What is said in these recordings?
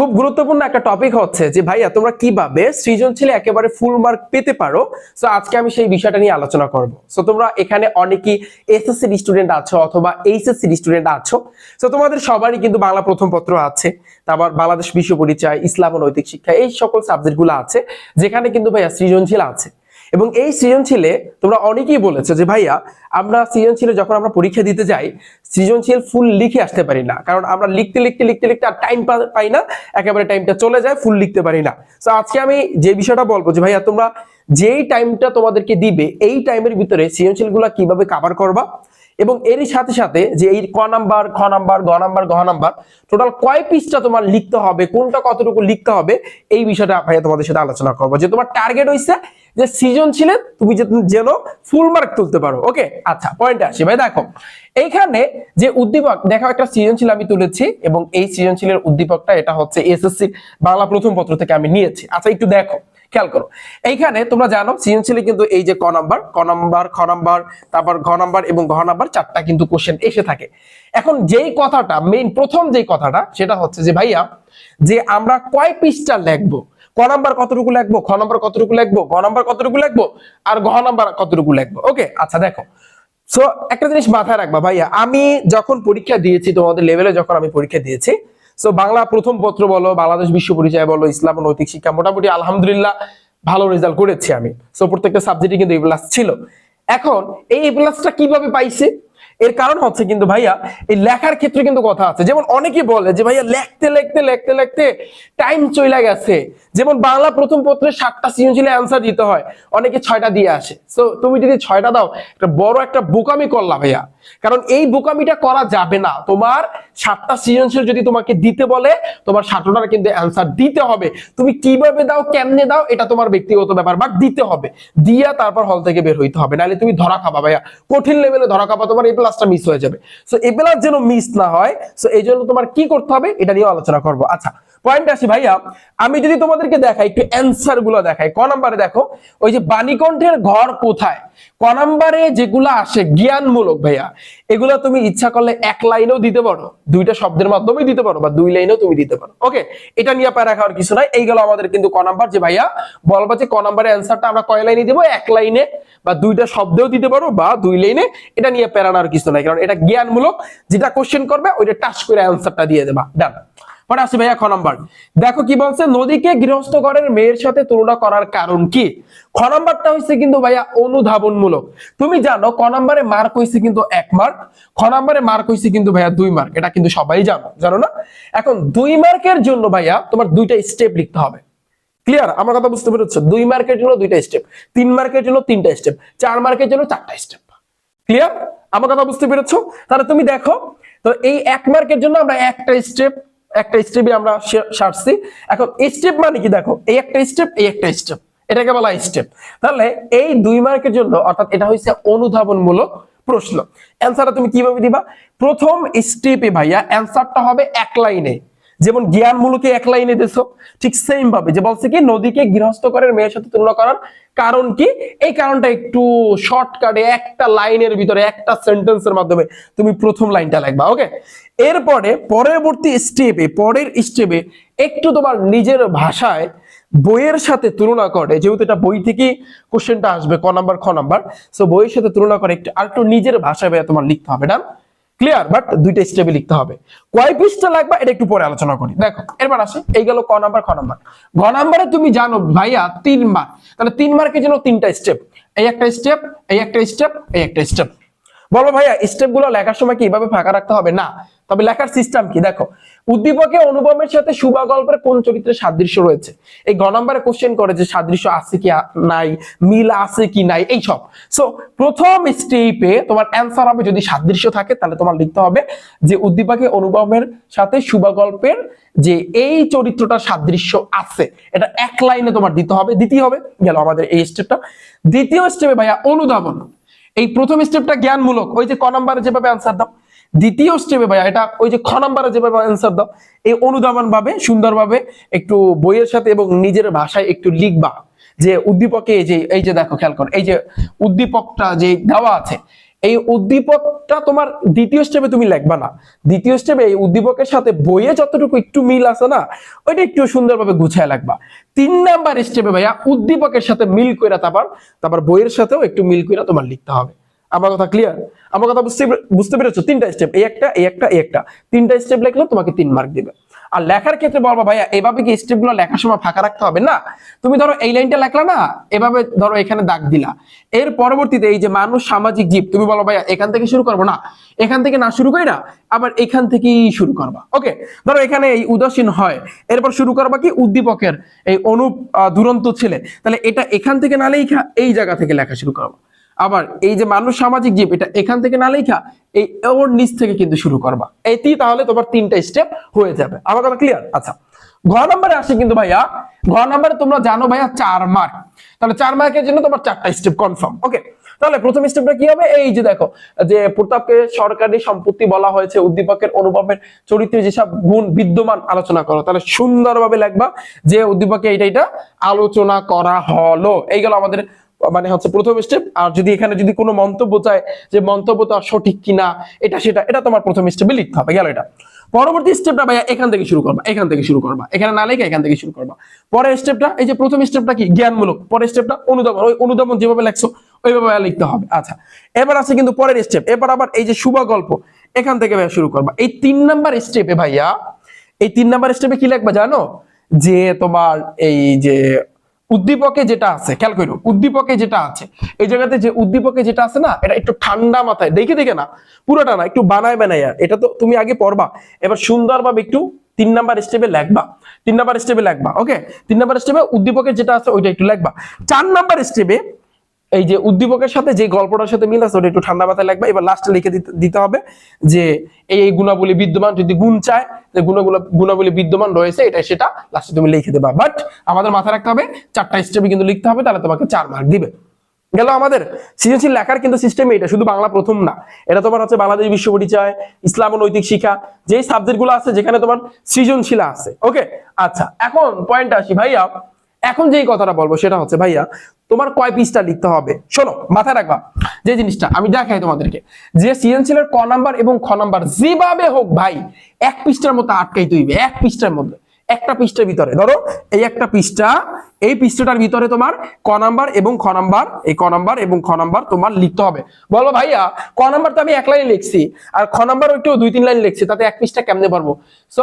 খুব গুরুত্বপূর্ণ একটা টপিক হচ্ছে যে, ভাইয়া, তোমরা কীভাবে সৃজনশীল একেবারে ফুল মার্ক পেতে পারো? সো আজকে আমি সেই বিষয়টা নিয়ে আলোচনা করব। সো তোমরা এখানে অনেকেই এসএসসি স্টুডেন্ট আছো অথবা এইচএসসি স্টুডেন্ট আছো। সো তোমাদের সবারই কিন্তু বাংলা প্রথম পত্র আছে, তারপর বাংলাদেশ বিশ্ব পরিচয়, ইসলাম ও নৈতিক শিক্ষা, এই সকল সাবজেক্টগুলো আছে, যেখানে কিন্তু ভাইয়া সৃজনশীল আছে। এবং এই সৃজনশীলে তোমরা অনেকেই বলেছ যে, ভাইয়া, আমরা সৃজনশীলে যখন আমরা পরীক্ষা দিতে যাই, সৃজনশীল ফুল লিখে আসতে পারি না। কারণ আমরা লিখতে লিখতে লিখতে লিখতে আর টাইম পাই না। একেবারে টাইমটা চলে যায় ফুল লিখতে পারি না। তো আজকে আমি যে বিষয়টা বলব যে, ভাইয়া, তোমরা যেই টাইমটা তোমাদেরকে দিবে, এই টাইমের ভিতরে সৃজনশীলগুলো কীভাবে কাভার করবা? এবং এরই সাথে সাথে যে এই ক নাম্বার, খ নাম্বার, গ নাম্বার, ঘ নাম্বার টোটাল কয় পিসটা তোমার লিখতে হবে, কোনটা কতটুকু লিখতে হবে, এই বিষয়টা ভাইয়া তোমাদের সাথে আলোচনা করব। যে তোমার টার্গেট হইছে যে সৃজনশীলে তুমি যেন ফুল মার্ক তুলতে পারো ওকে আচ্ছা পয়েন্টে আসি। ভাই, দেখো, এইখানে যে উদ্দীপক, দেখো একটা সৃজনশীল আমি তুলেছি এবং এই সৃজনশীলের উদ্দীপকটা এটা হচ্ছে এসএসসি বাংলা প্রথম পত্র থেকে আমি নিয়েছি। আচ্ছা একটু দেখো। খেয়াল করো। এইখানে তোমরা জানো, সৃজনশীলে কিন্তু এই যে ক নাম্বার ক নাম্বার, খ নাম্বার, তারপর ঘ নাম্বার এবং ঘ নাম্বার চারটা কিন্তু কোশ্চেন এসে থাকে। এখন যেই কথাটা মেইন প্রথম যেই কথাটা, সেটা হচ্ছে যে ভাইয়া, যে আমরা কয় পৃষ্ঠা লিখব? ক নাম্বার কতটুকু লিখব? খ নাম্বার কতটুকু লিখব? গ নাম্বার কতটুকু লিখব? আর ঘ নাম্বার কতটুকু লিখব? ওকে আচ্ছা দেখো। সো একটা জিনিস মাথায় রাখবা ভাইয়া, আমি যখন পরীক্ষা দিয়েছি, তোমাদের লেভেলে যখন আমি পরীক্ষা দিয়েছি সো বাংলা প্রথম পত্র বলো, বাংলাদেশ বিশ্ব পরিচয় বলো, ইসলাম ও নৈতিক শিক্ষা, মোটামুটি আলহামদুলিল্লাহ ভালো রেজাল্ট করেছি আমি। সো প্রত্যেকটা সাবজেক্টে কিন্তু এ প্লাস ছিল। এখন, এই এ প্লাসটা কীভাবে পাইছে? এর কারণ হচ্ছে কিন্তু ভাইয়া, এই লেখার ক্ষেত্রে কিন্তু কথা আছে। যেমন অনেকে বলে যে ভাইয়া, লেখতে লেখতে লেখতে লেখতে টাইম চলে গেছে। যেমন বাংলা প্রথম পত্রে সাতটা সৃজনশীলের অ্যান্সার দিতে হয়, অনেকে ছয়টা দিয়ে আসে। সো তুমি যদি ছয়টা দাও, একটা বড় একটা বোকামি করলা ভাইয়া। কারণ এই বোকামিটা করা যাবে না। তোমার সাতটা সৃজনশীল যদি তোমাকে দিতে বলে, তোমার সাতটার কিন্তু অ্যান্সার দিতে হবে। তুমি কীভাবে দাও, কেমনে দাও, এটা তোমার ব্যক্তিগত ব্যাপার বাট দিতে হবে। দিয়া তারপর হল থেকে বের হইতে হবে। নাহলে তুমি ধরা খাবা ভাইয়া। কঠিন লেভেলে ধরা খাবা, তোমার এই প্লাসটা মিস হয়ে যাবে। সো এই প্লাস যেন মিস না হয় সো এই জন্য তোমার কি করতে হবে? এটা নিয়ে আলোচনা করব। আচ্ছা পয়েন্ট আসি ভাইয়া, আমি যদি তোমাদেরকে দেখাই, একটু অ্যান্সারগুলো দেখাই। ক নাম্বারে দেখো, ওই যে বাণীকণ্ঠের ঘর কোথায়? ক নাম্বারে যেগুলো আসে, জ্ঞানমূলক ভাইয়া, এগুলো তুমি ইচ্ছা করলে এক লাইনেও দিতে পারো। দুইটা শব্দের মাধ্যমেই দিতে পারো, বা দুই লাইনেও তুমি দিতে পারো। ওকে এটা নিয়ে প্যারা খাওয়ার কিছু নাই। এইগুলো আমাদের কিন্তু ক নাম্বার, যে ভাইয়া বলবা যে ক নাম্বারের অ্যান্সারটা আমরা কয় লাইনে দেবো? এক লাইনে, বা দুইটা শব্দেও দিতে পারো, বা দুই লাইনে, এটা নিয়ে প্যারানোর কিছু নাই। কারণ এটা জ্ঞানমূলক, যেটা কোশ্চেন করবে, ওইটা টাচ করে অ্যান্সারটা দিয়ে দেবা। ডান পরে আসি ভাইয়া, খ নাম্বার। দেখো কি বলছে, নদীকে গৃহস্থ ঘরের মেয়ের সাথে তুলনা করার কারণ কি? খ নাম্বারটা হচ্ছে কিন্তু ভাইয়া অনুধাবনমূলক। তুমি জানো, ক নাম্বারে মার্ক হয়েছে কিন্তু এক মার্ক, খ নাম্বারে মার্ক হয়েছে কিন্তু ভাইয়া দুই মার্ক। এটা কিন্তু সবাই জানো জানো না? এখন দুই মার্কের জন্য ভাইয়া তোমার দুইটা স্টেপ লিখতে হবে। ক্লিয়ার আমার কথা বুঝতে পেরেছ? দুই মার্কের জন্য দুইটা স্টেপ তিন মার্কের জন্য তিনটা স্টেপ চার মার্কের জন্য চারটা স্টেপ ক্লিয়ার আমার কথা বুঝতে পেরেছ? তাহলে তুমি দেখো, তো এই এক মার্কের জন্য আমরা একটা স্টেপ একটা স্টেপে আমরা সারছি। এখন স্টেপ মানে কি দেখো? এই একটা স্টেপ এই একটা স্টেপ এটাকে বলা স্টেপ তাহলে এই দুই মার্কের জন্য, অর্থাৎ এটা হচ্ছে অনুধাবনমূলক প্রশ্ন। অ্যান্সারটা তুমি কীভাবে দিবা? প্রথম স্টেপে ভাইয়া অ্যান্সারটা হবে এক লাইনে। যেমন জ্ঞানমূলকে এক লাইনে দেছো, ঠিক সেম ভাবে যে বলছে কি, নদীকে গৃহস্থ করার মেয়ের সাথে তুলনা করার কারণ কি? এই কারণটা একটু শর্টকাটে একটা লাইনের ভিতরে, একটা সেন্টেন্সের মাধ্যমে তুমি প্রথম লাইনটা লিখবা ওকে এরপরে পরবর্তী স্টেপে পরের স্টেপে একটু তোমার নিজের ভাষায় বইয়ের সাথে তুলনা করে, যেহেতু এটা বই থেকে কোশ্চেনটা আসবে, ক নাম্বার খ নাম্বার সো বইয়ের সাথে তুলনা করে একটু আর একটু নিজের ভাষায় তোমার লিখতে হবে ডান ক্লিয়ার বাট দুইটা স্টেপে লিখতে হবে। কয় পৃষ্ঠা লাগবে? এটা একটু পরে আলোচনা করি। দেখো, এরপর আসি। এই গেল ক নাম্বার, খ নাম্বার। ঘ নাম্বারে তুমি জানো ভাইয়া তিন মার্ক তাহলে তিন মার্কের জন্য? তিনটা স্টেপ এই একটা স্টেপ এই একটা স্টেপ এই একটা স্টেপ বলো ভাইয়া স্টেপগুলো লেখার সময় কি এইভাবে ফাঁকা রাখতে হবে? না। তবে লেখার সিস্টেম কি? দেখো, উদ্দীপকে অনুপমের সাথে শুভা গল্পের কোন চরিত্রের সাদৃশ্য রয়েছে? এই গ নম্বরে কোশ্চেন করে যে সাদৃশ্য আছে কি, নাই, মিল আছে কি, নাই, এই সব। সো প্রথম স্টেপে তোমার অ্যান্সার হবে যদি সাদৃশ্য থাকে, তাহলে তোমার লিখতে হবে যে উদ্দীপকে অনুপমের সাথে শুভা গল্পের যে এই চরিত্রটার সাদৃশ্য আছে, এটা এক লাইনে তোমার দিতে হবে, দিতেই হবে, গেল আমাদের এই স্টেপটা দ্বিতীয় স্টেপে ভাইয়া অনুধাবন। এই প্রথম স্টেপটা জ্ঞানমূলক, ওই যে ক নাম্বারে যেভাবে অ্যান্সার দাও। দ্বিতীয় স্টেপে ভাইয়া, এটা ওই যে খ নাম্বারে যেভাবে অ্যান্সার দাও, এই অনুধাবন ভাবে সুন্দরভাবে একটু বইয়ের সাথে এবং নিজের ভাষায় একটু লিখবা যে উদ্দীপকে এই যে এই যে দেখো খেয়াল করো, এই যে উদ্দীপকটা যে দেওয়া আছে, এই উদ্দীপকটা তোমার দ্বিতীয় স্টেপে তুমি লিখবা না। দ্বিতীয় স্টেপে এই উদ্দীপকের সাথে বইয়ে যতটুকু একটু মিল আছে না, ওইটা একটু সুন্দরভাবে গুছায় লাগবা তিন নাম্বার স্টেপে ভাইয়া, উদ্দীপকের সাথে মিল কইরা তারপর তারপর বইয়ের সাথেও একটু মিল কইরা তোমার লিখতে হবে। আমার কথা ক্লিয়ার আমার কথা বুঝতে বুঝতে পেরেছ? তিনটা স্টেপ এই একটা এই একটা এই একটা। তিনটা স্টেপ লিখলে তোমাকে তিন মার্ক দিবে। আর লেখার ক্ষেত্রে বলব, ভাইয়া, এভাবে কি স্টেপগুলো লেখার সময় ফাঁকা রাখতে হবে? না। তুমি ধরো এই লাইনটা লেখলা না, এভাবে ধরো এখানে দাগ দিলা। এর পরবর্তীতে এই যে মানুষ সামাজিক জীব, তুমি বলো, ভাইয়া, এখান থেকে শুরু করব না? এখান থেকে না শুরু করি না আবার এখান থেকেই শুরু করবা। ওকে ধরো এখানে এই উদাসীন হয়। এরপর শুরু করবা কি? উদ্দীপকের এই অনুপ দুরন্ত ছেলে। তাহলে এটা এখান থেকে না লেখা এই জায়গা থেকে লেখা শুরু করবা। আবার এই যে মানুষ সামাজিক জীব, এটা এখান থেকে না লেখা, এই ওর নিচ থেকে কিন্তু শুরু করবা। এটি তাহলে তোমার তিনটা স্টেপ হয়ে যাবে। আমার কথা ক্লিয়ার আচ্ছা। ঘ নম্বরে আসে কিন্তু ভাইয়া। ঘ নম্বরে তোমরা জানো ভাইয়া চার মার্ক তাহলে চার মার্কের জন্য তোমার চারটা স্টেপ কনফার্ম ওকে তাহলে প্রথম স্টেপটা কি হবে? এই যে দেখো, যে প্রতাপকে সরকারি সম্পত্তি বলা হয়েছে, উদ্দীপকের অনুভবের চরিত্রে যেসব গুণ বিদ্যমান আলোচনা করো, তাহলে সুন্দরভাবে লিখবা যে উদ্দীপকে এটা এটা আলোচনা করা হলো। এই গেল আমাদের মানে হচ্ছে প্রথম স্টেপ আর যদি এখানে যদি কোনো মন্তব্য চায় যে মন্তব্যটা সঠিক কিনা, এটা সেটা, এটা তোমার প্রথম স্টেপে লিখতে হবে, গেল এটা। পরবর্তী স্টেপটা ভাইয়া এখান থেকে শুরু করবা, এখান থেকে শুরু করবা, এখানে না লেখা এখান থেকে শুরু করবা। পরের স্টেপটা এই যে প্রথম স্টেপটা কি? জ্ঞানমূলক। পরের স্টেপটা অনুধাবন ওই অনুধাবন যেভাবে লেখছো, ওইভাবে লিখতে হবে। আচ্ছা এবার আছে কিন্তু পরের স্টেপ এবার আবার এই যে শুভ গল্প, এখান থেকে ভাইয়া শুরু করবা। এই তিন নাম্বার স্টেপে ভাইয়া, এই তিন নাম্বার স্টেপে কি লিখবা জানো? যে তোমার এই যে উদ্দীপকে যেটা আছে, খেয়াল করো উদ্দীপকে যেটা আছে, এই জায়গাতে যে উদ্দীপকে যেটা আছে না, এটা একটু ঠান্ডা মাথায়, দেখে দেখে না, পুরোটা না, একটু বানায় বানায় এটা তো তুমি আগে পড়বা, এবার সুন্দরভাবে একটু তিন নাম্বার স্টেপে লেখবা, তিন নাম্বার স্টেপে লেখবা ওকে তিন নাম্বার স্টেপে উদ্দীপকের যেটা আছে, ওইটা একটু লেখবা, চার নাম্বার স্টেপে এই যে উদ্দীপকের সাথে যে গল্পটার সাথে মিল আছে, ওটা একটু ঠান্ডা মাথায় লাগবে। এবার লাস্টে লিখে দিতে- হবে যে, এই এই গুণাবলী বিদ্যমান যদি গুণ চায়, যে গুণগুলো গুণাবলী বিদ্যমান রয়েছে এটা সেটা লাস্টে তুমি লিখে দেবা। বাট আমাদের মাথায় রাখতে হবে, চারটা স্টেপে কিন্তু লিখতে হবে, তাহলে তোমাকে চার মার্ক দিবে। গেল আমাদের। সৃজনশীল লেখার কিন্তু সিস্টেম এটা শুধু বাংলা প্রথম না। এটা তোমার হচ্ছে বাংলাদেশ বিশ্ব পরিচয় ইসলাম ও নৈতিক শিক্ষা, যেই সাবজেক্টগুলো আছে, যেখানে তোমার সৃজনশীল আছে। ওকে আচ্ছা এখন পয়েন্ট আসি ভাইয়া। এখন যেই কথাটা বলব, সেটা হচ্ছে ভাইয়া তোমার কয় পৃষ্ঠা লিখতে হবে? শোনো, মাথায় রাখবা, যে জিনিসটা আমি দেখাই তোমাদেরকে। যে সৃজনশীলের ক নাম্বার এবং খ নাম্বার যেভাবে হোক ভাই, এক পৃষ্ঠার মতো আটকাইতে হইবে এক পৃষ্ঠার মধ্যে। একটা পৃষ্ঠার ভিতরে, ধরো, এই একটা পৃষ্ঠা, এই পৃষ্ঠাটার ভিতরে তোমার ক নাম্বার এবং খ নাম্বার, এই ক নাম্বার এবং খ নাম্বার তোমার লিখতে হবে। বলো ভাইয়া, ক নাম্বার তো আমি এক লাইন লিখছি, আর খ নাম্বার একটু দুই, তিন লাইন লিখছি, তাতে এক পৃষ্ঠা কেমনে পারব সো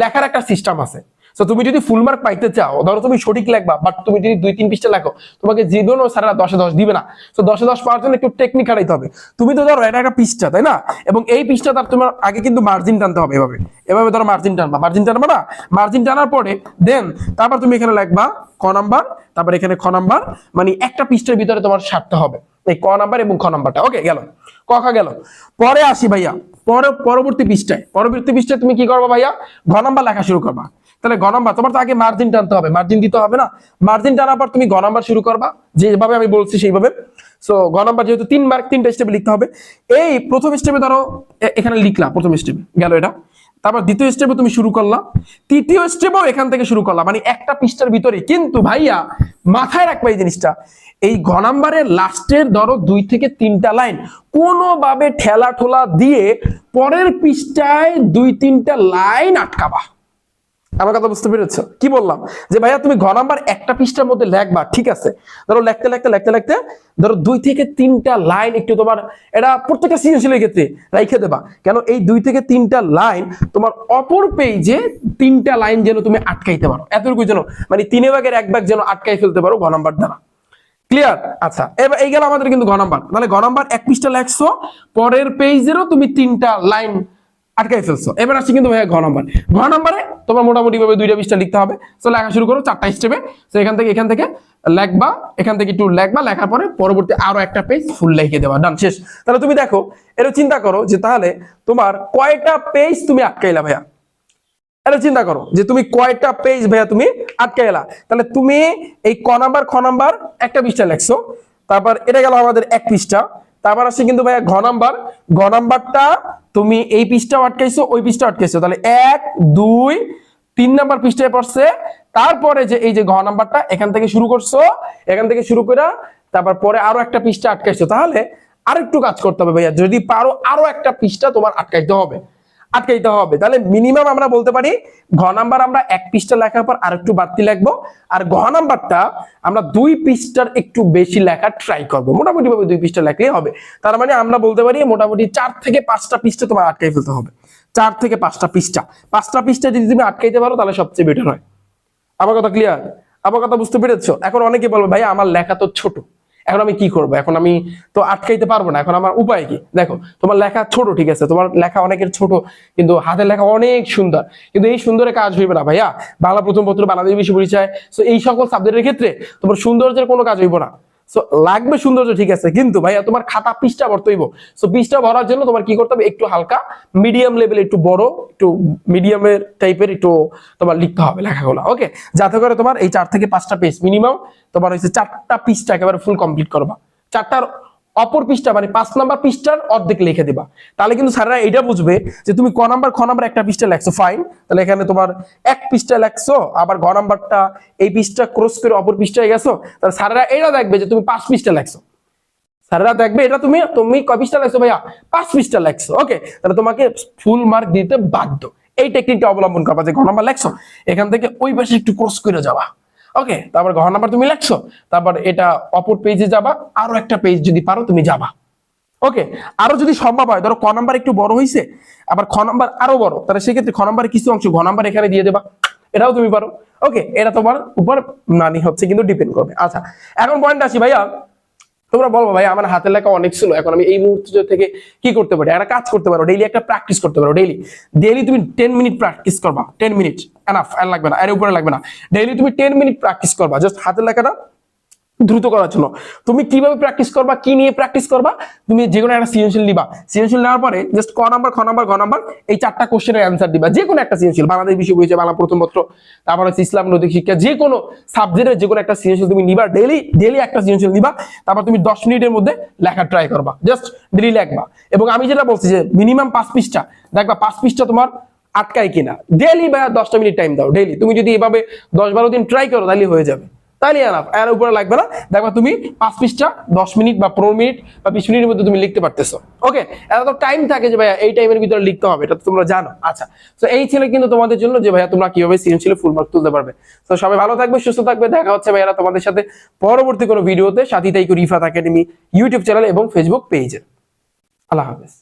লেখার একটা সিস্টেম আছে। তো তুমি যদি ফুল মার্ক পাইতে চাও, ধরো তুমি সঠিক লেখবা বাট তুমি যদি দুই, তিন পৃষ্ঠা লেখো, তোমাকে জীবন ও সারা দশে দশ দিবে না। তো দশে দশ পাওয়ার জন্য একটু টেকনিক খাটাইতে হবে। তুমি তো ধরো এটা একটা পৃষ্ঠা, তাই না? এবং এই পৃষ্ঠা তার তোমার আগে কিন্তু মার্জিন টানতে হবে এভাবে। এভাবে ধরো মার্জিন টানবা। মার্জিন টানবা না? মার্জিন টানার পরে দেন তারপর তুমি এখানে লিখবা ক নাম্বার তারপর এখানে খ নাম্বার মানে একটা পৃষ্ঠার ভিতরে তোমার সারতে হবে। এই ক নাম্বার এবং খ নাম্বারটা ওকে গেল। কখা গেল। পরে আসি ভাইয়া। পরে পরবর্তী পৃষ্ঠায়। পরবর্তী পৃষ্ঠায় তুমি কি করবা ভাইয়া? ঘ নাম্বার লেখা শুরু করবা। তাহলে গ নাম্বার, তোমার তো আগে মার্জিন টানতে হবে মার্জিন দিতে হবে না। মার্জিন টানার পর তুমি গ নাম্বার শুরু করবা, যেভাবে আমি বলছি সেইভাবে। সো গ নাম্বার যেহেতু তিন মার্ক তিনটা স্টেপে লিখতে হবে। এই প্রথম স্টেপে ধরো এখানে লিখলা, প্রথম স্টেপে গেল এটা। তারপর দ্বিতীয় স্টেপে তুমি শুরু করলা। তৃতীয় স্টেপও এখান থেকে শুরু করলা মানে একটা পৃষ্ঠার ভিতরে। কিন্তু ভাইয়া, মাথায় রাখবা এই জিনিসটা। এই ঘ নাম্বারের লাস্টের ধরো দুই থেকে তিনটা লাইন কোনোভাবে ঠেলা ঠোলা দিয়ে পরের পৃষ্ঠায় দুই, তিনটা লাইন আটকাবা। আমার কথা বুঝতে পেরেছ? কি বললাম? যে ভাইয়া, তুমি ঘ নাম্বার একটা পৃষ্ঠার মধ্যে লেখবা, ঠিক আছে? ধরো লিখতে লিখতে লিখতে লিখতে, ধরো দুই থেকে তিনটা লাইন একটু তোমার, এটা প্রত্যেকটা সৃজনশীলের ক্ষেত্রে রাইখে দেবা। কেন এই দুই থেকে তিনটা লাইন তোমার অপর পেজে তিনটা লাইন যেন তুমি আটকাইতে পারো। এতটুকু যেন মানে তিনে ভাগের এক ভাগ যেন আটকাই ফেলতে পারো ঘ নাম্বার দ্বারা। ক্লিয়ার আচ্ছা এবার এই গেল আমাদের কিন্তু ঘ নাম্বার। তাহলে ঘ নাম্বার এক পৃষ্ঠা লেখছো, পরের পেজেরও তুমি তিনটা লাইন আটকাই ফেলছো। এবার আসছি কিন্তু ভাইয়া ঘ নম্বর। ঘ নাম্বারে তোমার মোটামুটি ভাবে দুইটা পৃষ্ঠা লিখতে হবে। তো লেখা শুরু করো চারটা স্টেপে তো এখান থেকে এখান থেকে লেখবা, এখান থেকে একটু লেখবা, লেখার পরে পরবর্তী আরও একটা পেজ ফুল লিখে দেওয়া ডান শেষ। তাহলে তুমি দেখো এটা চিন্তা করো যে তাহলে তোমার কয়টা পেজ তুমি আটকাইলা ভাইয়া? এটা চিন্তা করো যে তুমি কয়টা পেজ ভাইয়া তুমি আটকে এলা তাহলে তুমি এই ক নাম্বার, খ নাম্বার একটা পৃষ্ঠা লেখছো। তারপর এটা গেল আমাদের এক পৃষ্ঠা। তারপর আসছে কিন্তু ভাইয়া ঘ নাম্বার। ঘ নাম্বারটা তুমি এই পৃষ্ঠাও আটকাইছো, ওই পৃষ্ঠা আটকাইছো। তাহলে এক, দুই, তিন নাম্বার পৃষ্ঠায় পড়ছে। তারপরে যে এই যে ঘ নাম্বারটা, এখান থেকে শুরু করছ, এখান থেকে শুরু করে তারপর পরে আরও একটা পৃষ্ঠা আটকাইছো। তাহলে আর একটু কাজ করতে হবে ভাইয়া, যদি পারো আরও একটা পৃষ্ঠা তোমার আটকাইতে হবে। আটকাইতে হবে। তাহলে মিনিমাম আমরা বলতে পারি, ঘ নাম্বার আমরা এক পৃষ্ঠা লেখার পর আর একটু বাড়তি লিখব। আর ঘ নাম্বারটা আমরা দুই পৃষ্ঠার একটু বেশি লেখার ট্রাই করব। মোটামুটি ভাবে দুই পৃষ্ঠা লেখলেই হবে। তার মানে আমরা বলতে পারি মোটামুটি চার থেকে পাঁচটা পৃষ্ঠা তোমার আটকাই ফেলতে হবে। চার থেকে পাঁচটা পৃষ্ঠা। পাঁচটা পৃষ্ঠা যদি তুমি আটকাইতে পারো, তাহলে সবচেয়ে বেটার হয়। আমার কথা ক্লিয়ার আমার কথা বুঝতে পেরেছ? এখন অনেকে বলবে, ভাই, আমার লেখা তো ছোট। এখন আমি কি করব? এখন আমি তো আটকাইতে পারব না। এখন আমার উপায় কি? দেখো, তোমার লেখা ছোট, ঠিক আছে? তোমার লেখা অনেকের ছোট, কিন্তু হাতের লেখা অনেক সুন্দর। কিন্তু এই সুন্দরে কাজ হইবে না ভাইয়া। বাংলা প্রথম পত্র বাংলাদেশ বিশ্ব পরিচয়। তো এই সকল সাবজেক্টের ক্ষেত্রে তোমার সৌন্দর্যের কোনো কাজ হইব না। সো লাগবে সৌন্দর্য, ঠিক আছে। কিন্তু ভাইয়া, তোমার খাতা পিসটা ভরতে হইব। সো পিসটা ভরার জন্য তোমার কি করতে হবে? একটু হালকা মিডিয়াম লেভেল একটু বড়, একটু মিডিয়ামের টাইপের একটু তোমার লিখতে হবে লেখাগুলো ওকে যাতে করে তোমার এই চার থেকে পাঁচটা পেজ মিনিমাম তোমার হচ্ছে চারটা পিসটা একেবারে ফুল কমপ্লিট করবা। চারটার অপর পৃষ্ঠা মানে পাঁচ নাম্বার পৃষ্ঠার অর্ধেক লিখে দিবা। তাহলে কিন্তু স্যাররা এটা বুঝবে যে তুমি ক নাম্বার, খ নাম্বার একটা পৃষ্ঠা লেখছো ফাইন তাহলে এখানে তোমার এক পৃষ্ঠা লেখছো, আবার ঘ নাম্বারটা এই পৃষ্ঠা ক্রস করে অপর পৃষ্ঠায় গেছো, তাহলে স্যাররা এটা দেখবে যে তুমি পাঁচ পৃষ্ঠা লেখছো। স্যাররা দেখবে এটা তুমি তুমি কয় পৃষ্ঠা লেখছো ভাইয়া? পাঁচ পৃষ্ঠা লেখছো ওকে তাহলে তোমাকে ফুল মার্ক দিতে বাধ্য। এই টেকনিকটা অবলম্বন করবা যে ঘ নাম্বার লেখছো, এখান থেকে ওই পাশে একটু ক্রস করে যাবা ওকে তারপর ঘর নাম্বার তুমি লেখছো, তারপর এটা অপর পেজে যাবা, আরও একটা পেজ যদি পারো তুমি যাবা। ওকে আরও যদি সম্ভব হয়, ধরো ক নাম্বার একটু বড় হয়েছে আবার খ নাম্বার আরও বড়, তাহলে সেক্ষেত্রে খ নাম্বার কিছু অংশ ঘ নাম্বার এখানে দিয়ে দেবা, এটাও তুমি পারো। ওকে এটা তোমার উপর মানি হচ্ছে কিন্তু ডিপেন্ড করবে। আচ্ছা এখন পয়েন্ট আসি ভাইয়া তোমরা বলব ভাই, আমার হাতের লেখা অনেক ছিল, এখন আমি এই মুহূর্তে থেকে কি করতে পারি? একটা কাজ করতে পারো ডেইলি একটা প্র্যাকটিস করতে পারো ডেইলি ডেইলি তুমি টেন মিনিট প্র্যাকটিস করবা টেন মিনিট এনাফ আর লাগবে না এর উপরে লাগবে না। ডেইলি তুমি টেন মিনিট প্র্যাকটিস করবা জাস্ট হাতের লেখাটা দ্রুত করার জন্য। তুমি কীভাবে প্র্যাকটিস করবা, কি নিয়ে প্র্যাকটিস করবা, তুমি যে কোনো একটা সৃজনশীল নিবা। সৃজনশীল নেওয়ার পরে জাস্ট ক নাম্বার খ নাম্বার ঘ নাম্বার এই চারটা কোশ্চেনের অ্যান্সার দিবা। যে কোনো একটা সৃজনশীল, বাংলাদেশ বিষয় পরিচয় বাংলা প্রথম পত্র, তারপর হচ্ছে ইসলাম নৈতিক শিক্ষা, যে কোনো সাবজেক্টের যে কোনো একটা সৃজনশীল তুমি নিবা ডেলি ডেলি একটা সৃজনশীল নিবা, তারপর তুমি দশ মিনিটের মধ্যে লেখা ট্রাই করবা। জাস্ট ডেলি লেখবা। এবং আমি যেটা বলছি যে মিনিমাম পাঁচ পৃষ্ঠা, দেখবা পাঁচ পৃষ্ঠা তোমার আটকায় কিনা। ডেলি বা দশটা মিনিট টাইম দাও ডেলি তুমি যদি এভাবে দশ বারো দিন ট্রাই করো, তাহলে হয়ে যাবে। তাহলে এনাফ এর উপরে লাগবে না। দেখবা তুমি পাঁচ পৃষ্ঠা, দশ মিনিট বা পনেরো মিনিট বা বিশ মিনিটের মধ্যে তুমি লিখতে পারতেছো। ওকে এটা তো টাইম থাকে যে ভাইয়া এই টাইমের ভিতরে লিখতে হবে, এটা তো তোমরা জানো। আচ্ছা তো এই ছিল কিন্তু তোমাদের জন্য যে ভাইয়া তোমরা কীভাবে সৃজনশীল ফুল মার্ক তুলতে পারবে। তো সবাই ভালো থাকবে, সুস্থ থাকবে, দেখা হচ্ছে ভাইয়ারা তোমাদের সাথে পরবর্তী কোনো ভিডিওতে সাথী তাইকু রিফাত একাডেমি ইউটিউব চ্যানেল এবং ফেসবুক পেজে আল্লাহ হাফেজ।